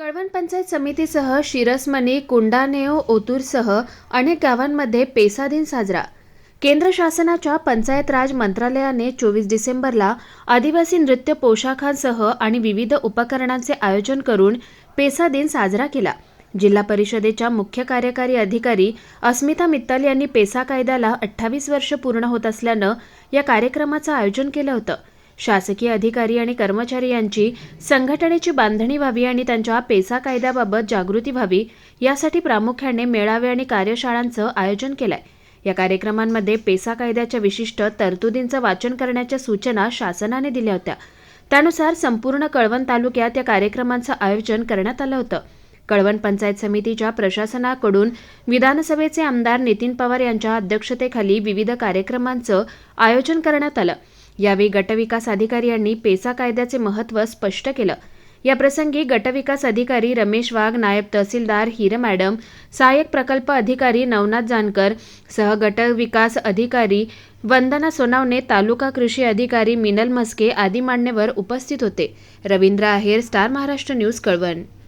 कळवण पंचायत समितीसह शिरसमणी कुंडानेओ ओतूरसह अनेक गावांमध्ये पेसा दिन साजरा. केंद्र शासनाच्या पंचायत राज मंत्रालयाने चोवीस डिसेंबरला आदिवासी नृत्य पोशाखांसह आणि विविध उपकरणांचे आयोजन करून पेसा दिन साजरा केला. जिल्हा परिषदेच्या मुख्य कार्यकारी अधिकारी अस्मिता मित्तल यांनी पेसा कायद्याला अठ्ठावीस वर्ष पूर्ण होत असल्यानं या कार्यक्रमाचं आयोजन केलं होतं. शासकीय अधिकारी आणि कर्मचारी यांची संघटनेची बांधणी व्हावी आणि त्यांच्या पेसा कायद्याबाबत जागृती व्हावी यासाठी प्रामुख्याने मेळावे आणि कार्यशाळांचं आयोजन केलंय. या कार्यक्रमांमध्ये पेसा कायद्याच्या विशिष्ट तरतुदींचं वाचन करण्याच्या सूचना शासनाने दिल्या होत्या. त्यानुसार संपूर्ण कळवण तालुक्यात या कार्यक्रमांचं आयोजन करण्यात आलं होतं. कळवण पंचायत समितीच्या प्रशासनाकडून विधानसभेचे आमदार नितीन पवार यांच्या अध्यक्षतेखाली विविध कार्यक्रमांचं आयोजन करण्यात आलं. यावेळी गटविकास अधिकारी यांनी पेसा कायद्याचे महत्त्व स्पष्ट केलं. याप्रसंगी गटविकास अधिकारी रमेश वाघ नायब तहसीलदार हिर मॅडम सहाय्यक प्रकल्प अधिकारी नवनाथ जानकर सह गटविकास अधिकारी वंदना सोनावणे तालुका कृषी अधिकारी मिनल म्हस्के आदी मान्यवर उपस्थित होते. Ravindra Aher Star Maharashtra News Kalwan.